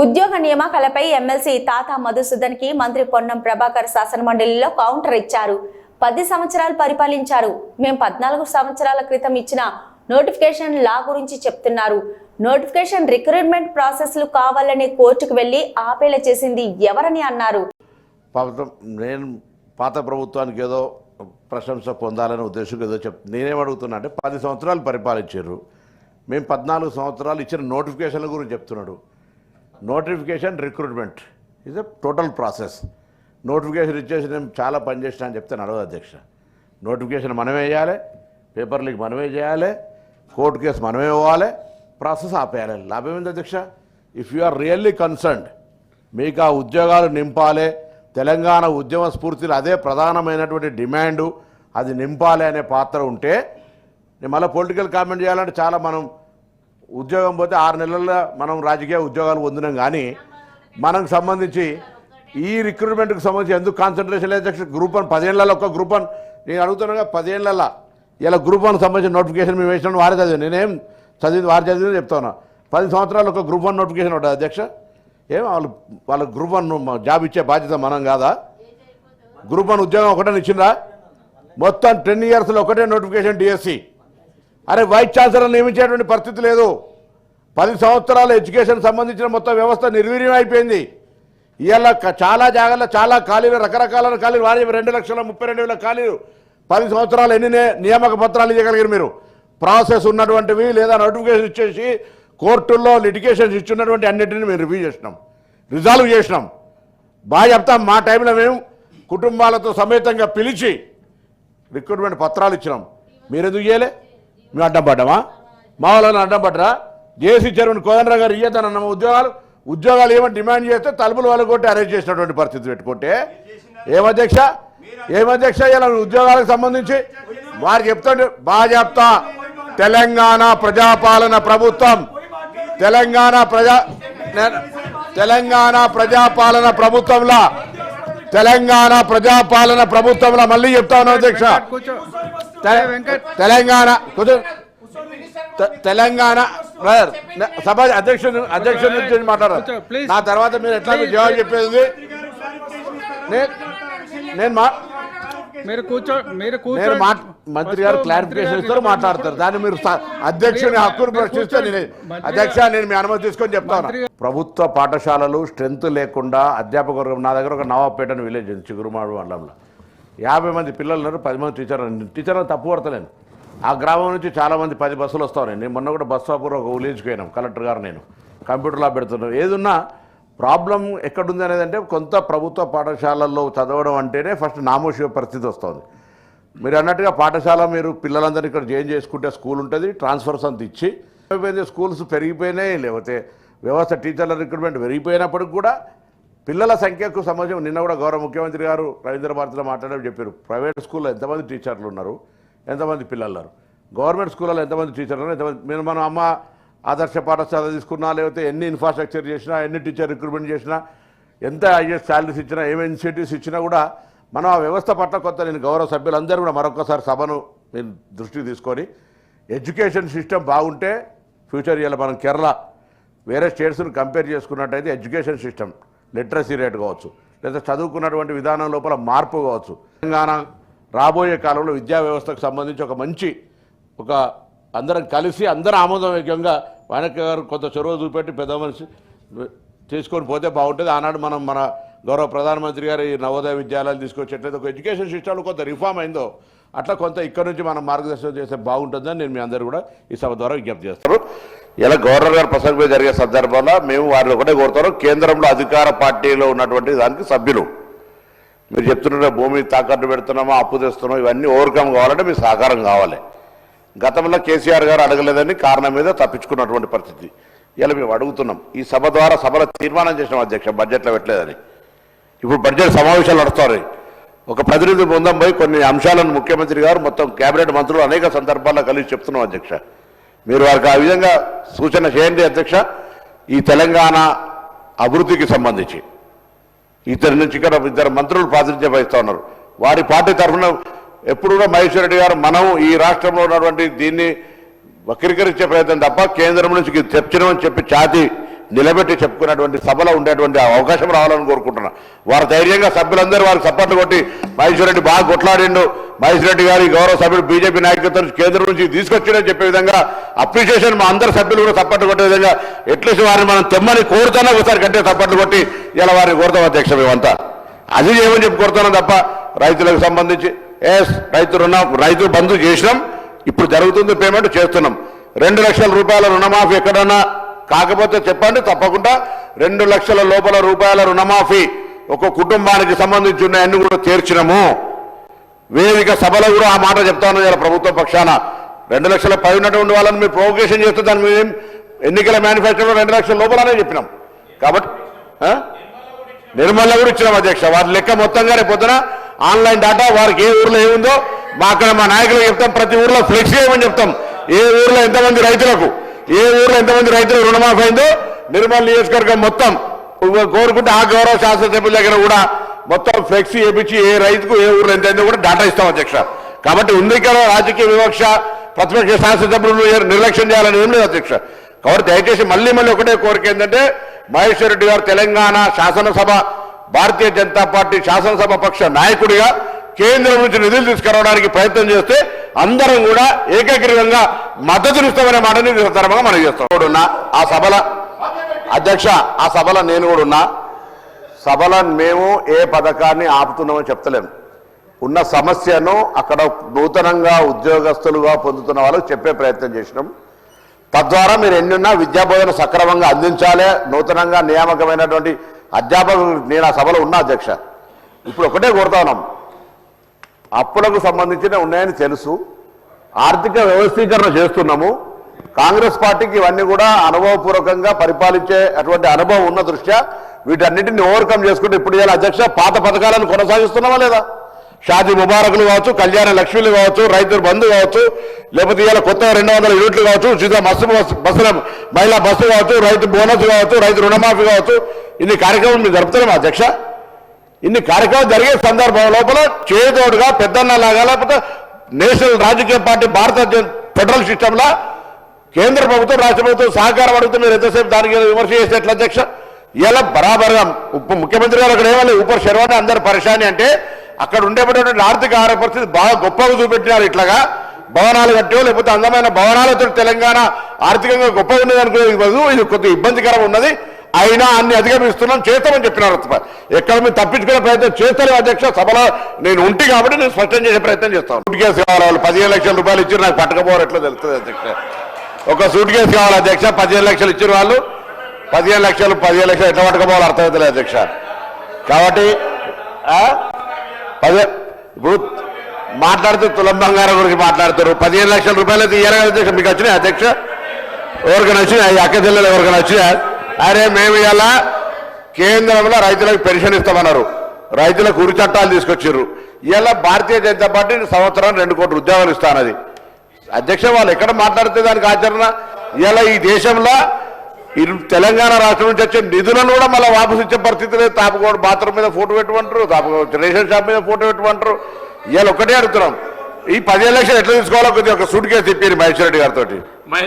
ఉద్యోగ నియామకాలపై ఎమ్మెల్సీ తాత మధుసూదన్కి మంత్రి పొన్నం ప్రభాకర్ శాసనమండలిలో కౌంటర్ ఇచ్చారు. పది సంవత్సరాలు పరిపాలించారు. మేము పద్నాలుగు సంవత్సరాల క్రితం ఇచ్చిన నోటిఫికేషన్ లా గురించి చెప్తున్నారు. నోటిఫికేషన్ రిక్రూట్మెంట్ ప్రాసెస్లు కావాలని కోర్టుకు వెళ్ళి ఆపేలా చేసింది ఎవరని అన్నారు. నేను పాత ప్రభుత్వానికి ఏదో ప్రశంస పొందాలనే ఉద్దేశం ఏదో చెప్ నేనేం అడుగుతున్నా అంటే పది సంవత్సరాలు పరిపాలించారు. మేము పద్నాలుగు సంవత్సరాలు ఇచ్చిన నోటిఫికేషన్ల గురించి చెప్తున్నాడు. Notification recruitment. Is a total process notification ఇచ్చేసి నేను చాలా పనిచేసిన అని చెప్తే నడవదు అధ్యక్ష. నోటిఫికేషన్ మనమే వేయాలి పేపర్ లీక్ మనమే చేయాలి కోర్టు కేసు మనమే ఇవ్వాలి ప్రాసెస్ ఆపేయాలి. లాభం ఏంది అధ్యక్ష? If you are really concerned మీకు ఆ ఉద్యోగాలు నింపాలి తెలంగాణ ఉద్యమ స్ఫూర్తిలో అదే ప్రధానమైనటువంటి డిమాండు అది నింపాలి అనే పాత్ర ఉంటే నేను మళ్ళీ పొలిటికల్ కామెంట్ చేయాలంటే చాలా మనం ఉద్యోగం పోతే ఆరు నెలల్లో మనం రాజకీయ ఉద్యోగాలు పొందినాం కానీ మనకు సంబంధించి ఈ రిక్రూట్మెంట్కి సంబంధించి ఎందుకు కాన్సన్ట్రేషన్ లేదు? గ్రూప్ వన్ పదేళ్ళలో ఒక గ్రూప్ వన్ నేను అడుగుతున్నాగా పదేళ్ళలో ఇలా గ్రూప్ వన్ సంబంధించిన నోటిఫికేషన్ మేము వేసినాం వారే చదివి నేనేం చదివి వారు చదివి చెప్తాను? పది సంవత్సరాలు ఒక గ్రూప్ వన్ నోటిఫికేషన్ ఉంటుంది అధ్యక్ష. ఏం వాళ్ళు వాళ్ళ గ్రూప్ వన్ జాబ్ ఇచ్చే బాధ్యత మనం కాదా? గ్రూప్ వన్ ఉద్యోగం ఒకటే ఇచ్చిందా మొత్తం టెన్ ఇయర్స్లో ఒకటే నోటిఫికేషన్ డిఎస్సి అరే వైస్ ఛాన్సలర్ నియమించేటువంటి పరిస్థితి లేదు. పది సంవత్సరాల ఎడ్యుకేషన్ సంబంధించిన మొత్తం వ్యవస్థ నిర్వీర్యం అయిపోయింది. ఇవాళ చాలా జాగాల్లో చాలా ఖాళీలు రకరకాల ఖాళీలు వారి రెండు లక్షల ముప్పై రెండు వేల ఖాళీలు. పది సంవత్సరాలు ఎన్ని నియామక పత్రాలు ఇవ్వగలిగారు మీరు? ప్రాసెస్ ఉన్నటువంటివి లేదా నోటిఫికేషన్ ఇచ్చేసి కోర్టుల్లో లిటికేషన్స్ ఇచ్చున్నటువంటి అన్నింటినీ మేము రివ్యూ చేసినాం. రిజాల్వ్ చేసినాం. బాగా చెప్తాం మా టైంలో మేము కుటుంబాలతో సమేతంగా పిలిచి రిక్రూట్మెంట్ పత్రాలు ఇచ్చినాం. మీరెందుకు చేయలే మేము అడ్డం పడ్డామా? మా వాళ్ళని అడ్డం పడ్డరా? జేసీ చైర్మన్ కోదండరావు గారు ఇయ్యదన్న ఉద్యోగాలు ఉద్యోగాలు ఏమని డిమాండ్ చేస్తే తలుపులు వాళ్ళు కొట్టి అరేంజ్ చేసినటువంటి పరిస్థితి పెట్టుకుంటే ఏమధ్యక్ష ఏమధ్యక్ష ఇలా ఉద్యోగాలకు సంబంధించి వారు చెప్తాడు బాగా చెప్తా. తెలంగాణ ప్రజాపాలన ప్రభుత్వం తెలంగాణ ప్రజా తెలంగాణ ప్రజాపాలన ప్రభుత్వంలో తెలంగాణ ప్రజాపాలన ప్రభుత్వంలో మళ్ళీ చెప్తాను అధ్యక్ష. కూర్చో తె- వెంకట్. తెలంగాణ తెలంగాణ సభ అధ్యక్షుడు అధ్యక్షుడి నుంచి మాట్లాడారు. నా తర్వాత మీరు ఎట్లా. జవాబు చెప్పేది? నేను మా మీరు కూర్చో మీరు కూర్చో. మంత్రి గారు క్లారిఫికేషన్ ఇస్తారు మాట్లాడతారు. దాన్ని మీరు అధ్యక్షుని హక్కును ప్రశ్నిస్తే నేను అధ్యక్ష నేను మీ అనుమతి తీసుకొని చెప్తాను. ప్రభుత్వ పాఠశాలలు స్ట్రెంత్ లేకుండా అధ్యాపక వర్గం నా దగ్గర ఒక నవాపేట అని విలేజ్ ఉంది చిగురుమాడు మండలంలో. యాభై మంది పిల్లలు ఉన్నారు పది మంది టీచర్ టీచర్లను తప్పు పడతలేను. ఆ గ్రామం నుంచి చాలామంది పది బస్సులు వస్తారండి. నేను మొన్న కూడా బస్ స్టాపూర్ ఒక విలేజ్కి పోయినాం కలెక్టర్ గారు నేను. కంప్యూటర్లో పెడుతున్నాను ఏదున్నా ప్రాబ్లం ఎక్కడుంది అనేది అంటే కొంత ప్రభుత్వ పాఠశాలల్లో చదవడం అంటేనే ఫస్ట్ నామోషివ పరిస్థితి వస్తుంది. మీరు అన్నట్టుగా పాఠశాల మీరు పిల్లలందరినీ ఇక్కడ జాయిన్ చేసుకుంటే స్కూల్ ఉంటుంది ట్రాన్స్ఫర్స్ అంత ఇచ్చి అయిపోయింది స్కూల్స్ పెరిగిపోయినాయి లేకపోతే వ్యవస్థ టీచర్ల రిక్రూట్మెంట్ పెరిగిపోయినప్పటికి కూడా పిల్లల సంఖ్యకు సంబంధించి నిన్న కూడా గౌరవ ముఖ్యమంత్రి గారు రవీంద్ర భారతిలో మాట్లాడడం చెప్పారు. ప్రైవేట్ స్కూల్లో ఎంతమంది టీచర్లు ఉన్నారు? ఎంతమంది పిల్లలు గవర్నమెంట్ స్కూళ్ళలో ఎంతమంది టీచర్లు ఎంతమంది మీరు మనం అమ్మ ఆదర్శ పాఠశాల తీసుకున్నా లేకపోతే ఎన్ని ఇన్ఫ్రాస్ట్రక్చర్ చేసినా ఎన్ని టీచర్ రిక్రూట్మెంట్ చేసినా ఎంత ఐఎస్ శాలరీస్ ఇచ్చినా ఏమి ఇన్సెంటివ్స్ ఇచ్చినా కూడా మనం ఆ వ్యవస్థ పట్ల కొంత నేను గౌరవ సభ్యులందరూ కూడా మరొకసారి సభను నేను దృష్టికి తీసుకొని ఎడ్యుకేషన్ సిస్టమ్ బాగుంటే ఫ్యూచర్ ఇవాళ మనం కేరళ వేరే స్టేట్స్ని కంపేర్ చేసుకున్నట్టయితే ఎడ్యుకేషన్ సిస్టమ్ లిటరసీ రేట్ కావచ్చు. లేదా చదువుకున్నటువంటి విధానం లోపల మార్పు కావచ్చు. తెలంగాణ రాబోయే కాలంలో విద్యా వ్యవస్థకు సంబంధించి ఒక మంచి ఒక అందరం కలిసి అందరం ఆమోదయోగ్యంగా వానక్క గారు కొంత చొరవ చూపెట్టి పెద్ద మనిషి తీసుకొని పోతే బాగుంటుంది. ఆనాడు మనం మన గౌరవ ప్రధానమంత్రి గారు ఈ నవోదయ విద్యాలయాలు తీసుకొచ్చేట్లయితే ఒక ఎడ్యుకేషన్ సిస్టంలో కొంత రిఫార్మ్ అయిందో అట్లా కొంత ఇక్కడ నుంచి మనం మార్గదర్శనం చేస్తే బాగుంటుందని నేను మీ అందరూ కూడా ఈ సభ ద్వారా విజ్ఞప్తి చేస్తాను. ఇలా గవర్నర్ గారు ప్రసంగం జరిగే సందర్భంలో మేము వారిని ఒకటే కోరుతారు కేంద్రంలో అధికార పార్టీలో ఉన్నటువంటి దానికి సభ్యులు. మీరు చెప్తున్న భూమి తాకట్టు పెడుతున్నామా అప్పు తెస్తున్నాం ఇవన్నీ ఓవర్కమ్ కావాలంటే మీ సహకారం కావాలి. గతంలో కేసీఆర్ గారు అడగలేదని కారణం మీద తప్పించుకున్నటువంటి పరిస్థితి. ఇలా మేము అడుగుతున్నాం ఈ సభ ద్వారా సభలో తీర్మానం చేసిన అధ్యక్ష బడ్జెట్లో పెట్టలేదని. ఇప్పుడు బడ్జెట్ సమావేశాలు నడుస్తాయి. ఒక ప్రతినిధి బృందం పోయి కొన్ని అంశాలను ముఖ్యమంత్రి గారు మొత్తం కేబినెట్ మంత్రులు అనేక సందర్భాల్లో కలిసి చెప్తున్నాం అధ్యక్ష. మీరు వారికి ఆ విధంగా సూచన చేయండి అధ్యక్ష ఈ తెలంగాణ అభివృద్ధికి సంబంధించి. ఇద్దరి నుంచి ఇక్కడ ఇద్దరు మంత్రులు ప్రాతినిధ్యం వహిస్తూ ఉన్నారు. వారి పార్టీ తరఫున ఎప్పుడు కూడా మహేశ్వర రెడ్డి గారు మనం ఈ రాష్ట్రంలో ఉన్నటువంటి దీన్ని వక్రీకరించే ప్రయత్నం తప్ప కేంద్రం నుంచి ఇది తెచ్చినామని చెప్పి ఛాతీ నిలబెట్టి చెప్పుకున్నటువంటి సభలో ఉండేటువంటి అవకాశం రావాలని కోరుకుంటున్నా. వారు ధైర్యంగా సభ్యులందరూ వారికి సపోర్ట్లు కొట్టి మహేశ్వర్ రెడ్డి బాగా కొట్లాడిండు. మహేశ్వర్ రెడ్డి గారి గౌరవ సభ్యుడు బీజేపీ నాయకత్వం కేంద్రం నుంచి తీసుకొచ్చిండని చెప్పే విధంగా అప్రిషియేషన్ మా అందరు సభ్యులు కూడా సపోర్ట్లు కొట్టే విధంగా ఎట్లీస్ట్ వారిని మనం తెమ్మని కోరుతానే ఒకసారి కంటే సపోర్ట్లు కొట్టి ఇలా వారిని కోరుతాం అధ్యక్ష మేమంతా. అది ఏమని చెప్పి కోరుతున్నాం తప్ప రైతులకు సంబంధించి ఎస్ రైతు రుణ రైతు బంధు చేసినాం. ఇప్పుడు జరుగుతుంది పేమెంట్ చేస్తున్నాం. రెండు లక్షల రూపాయల రుణమాఫీ ఎక్కడన్నా కాకపోతే చెప్పండి తప్పకుండా రెండు లక్షల లోపల రూపాయల రుణమాఫీ ఒక కుటుంబానికి సంబంధించి ఉన్న అన్ని కూడా తీర్చినము. వేదిక సభలో కూడా ఆ మాట చెప్తాను ఇలా ప్రభుత్వ పక్షాన. రెండు లక్షల పై ఉన్నటువంటి వాళ్ళని మీరు ప్రొవకేషన్ చేస్తే దాని మీద ఎన్నికల మేనిఫెస్టోలో రెండు లక్షల లోపలనే చెప్పినాం. కాబట్టి ఆ? నిర్మల్లో కూడా ఇచ్చినాం అధ్యక్ష. వారి లెక్క మొత్తంగా రేపు పొద్దున ఆన్లైన్ డేటా వారికి ఏ ఊర్లో ఏముందో మా అక్కడ మా నాయకులు చెప్తాం. ప్రతి ఊర్లో ఫ్లెక్సీ చేయమని చెప్తాం? ఏ ఊర్లో ఎంతమంది రైతులకు? ఏ ఊర్లో ఎంతమంది రైతులు రుణమాఫీ అయిందో నిర్మల్ నియోజకవర్గం మొత్తం. కోరుకుంటే ఆ గౌరవ శాసనసభ్యుల దగ్గర కూడా మొత్తం ఫ్లెక్సీ వేపించి ఏ రైతుకు ఏ ఊర్లో ఎంత అయిందో కూడా డేటా ఇస్తాం అధ్యక్ష. కాబట్టి ఉంది కదా రాజకీయ వివక్ష ప్రతిపక్ష శాసనసభ్యులు నిర్లక్ష్యం చేయాలని ఏం లేదు అధ్యక్ష. కాబట్టి దయచేసి మళ్ళీ మళ్ళీ ఒకటే కోరిక ఏంటంటే మహేశ్వర్ రెడ్డి గారు తెలంగాణ శాసనసభ భారతీయ జనతా పార్టీ శాసనసభ పక్ష నాయకుడిగా కేంద్రం నుంచి నిధులు తీసుకురావడానికి ప్రయత్నం చేస్తే అందరం కూడా ఏకగ్రీవంగా మద్దతునిస్తామనే మాటని ఈ సందర్భంగా మనం చేస్తాం. కూడా ఉన్నా. ఆ సభల అధ్యక్ష ఆ సభలో నేను కూడా ఉన్నా. సభలో మేము ఏ పథకాన్ని ఆపుతున్నామని చెప్తలేము ఉన్న సమస్యను అక్కడ నూతనంగా ఉద్యోగస్తులుగా పొందుతున్న వాళ్ళకి చెప్పే ప్రయత్నం చేసినాం. తద్వారా మీరు ఎన్నున్నా విద్యాబోధన సక్రమంగా అందించాలి. నూతనంగా నియామకమైనటువంటి అధ్యాపకులు నేను ఆ సభలో ఉన్నా అధ్యక్ష. ఇప్పుడు ఒకటే కోరుతా ఉన్నాం. అప్పులకు సంబంధించిన ఉన్నాయని తెలుసు. ఆర్థిక వ్యవస్థీకరణ చేస్తున్నాము. కాంగ్రెస్ పార్టీకి ఇవన్నీ కూడా అనుభవపూర్వకంగా పరిపాలించే అటువంటి అనుభవం ఉన్న దృష్ట్యా వీటన్నిటిని ఓవర్కమ్ చేసుకుంటే ఇప్పుడు ఇలా అధ్యక్ష పాత పథకాలను కొనసాగిస్తున్నామా లేదా? షాదీ ముబారకులు కావచ్చు కళ్యాణ లక్ష్మీలు కావచ్చు రైతు బంధు కావచ్చు లేకపోతే ఇవాళ కొత్త రెండు వందల యూనిట్లు కావచ్చు ఉచిత బస్సు బస్సు బస్సుల మహిళా బస్సు కావచ్చు రైతు బోనస్ కావచ్చు రైతు రుణమాఫీ కావచ్చు. ఇన్ని కార్యక్రమం మీరు జరుపుతున్నాం అధ్యక్ష? ఇన్ని కార్యక్రమాలు జరిగే సందర్భం లోపల చేదోడుగా పెద్దన్నలాగా లేకపోతే నేషనల్ రాజకీయ పార్టీ భారత ఫెడరల్ సిస్టంలా కేంద్ర ప్రభుత్వం రాష్ట్ర ప్రభుత్వం సహకారం అడిగితే మీరు ఎంతసేపు దానికి విమర్శ చేస్తే ఎట్లా అధ్యక్ష? ఇలా బరాబర్గా ఉప ముఖ్యమంత్రి గారు అక్కడ ఏమన్నా ఉప శర్వాణి అందరు పరిశాని అంటే అక్కడ ఉండేటువంటి ఆర్థిక ఆహార పరిస్థితి బాగా గొప్పగా చూపెట్టినారు ఇట్లాగా. భవనాలు కట్టో లేకపోతే అందమైన భవనాలతో తెలంగాణ ఆర్థికంగా గొప్పగా ఉన్నది అనుకునేది ఇది కొద్దిగా ఇబ్బందికరం ఉన్నది. అయినా అన్ని అధిగమిస్తున్నాం చేస్తామని చెప్పినారు ఎక్కడ మీరు తప్పించుకునే ప్రయత్నం చేస్తారు అధ్యక్ష సభలో నేను ఉంటి కాబట్టి నేను స్పష్టం చేసే ప్రయత్నం చేస్తాను సూట్ కేసు కావాలి వాళ్ళు పదిహేను లక్షల రూపాయలు ఇచ్చి నాకు పట్టకపోవడం ఎట్లా తెలుస్తుంది అధ్యక్ష? ఒక సూట్ కేసు కావాలి అధ్యక్ష పదిహేను లక్షలు ఇచ్చిన వాళ్ళు. పదిహేను లక్షలు పదిహేను లక్షలు ఎట్లా పట్టుకోవాలి అర్థమవుతలేదు అధ్యక్ష. కాబట్టి పదే ఇప్పుడు మాట్లాడుతూ తులం బంగారం గురించి మాట్లాడుతారు. పదిహేను లక్షల రూపాయలు అయితే అధ్యక్ష మీకు వచ్చినాయి అధ్యక్ష? ఎవరికి నచ్చినాయి అక్క చెల్లెలు ఎవరికి నచ్చినాయి అరే మేము ఇలా కేంద్రంలో రైతులకు పెన్షన్ ఇస్తామన్నారు. రైతులకు ఉరి చట్టాలు తీసుకొచ్చారు ఇలా భారతీయ జనతా పార్టీ సంవత్సరం రెండు కోట్ల ఉద్యోగాలు ఇస్తానది అధ్యక్ష వాళ్ళు ఎక్కడ మాట్లాడితే దానికి ఆచరణ? ఇలా ఈ దేశంలో తెలంగాణ రాష్ట్రం నుంచి వచ్చే నిధులను కూడా మళ్ళీ వాపసు ఇచ్చే పరిస్థితి లేదు. తాపకోడు బాత్రూమ్ మీద ఫోటో పెట్టమంటారు తాపకో రేషన్ షాప్ మీద ఫోటో పెట్టమంటారు. ఇవాళ ఒకటే అడుగుతున్నాం. ఈ పదిహేను లక్షలు ఎట్లా తీసుకోవాలో కొద్దిగా ఒక సూట్ కేసు తిప్పారు మహేశ్వర రెడ్డి గారితో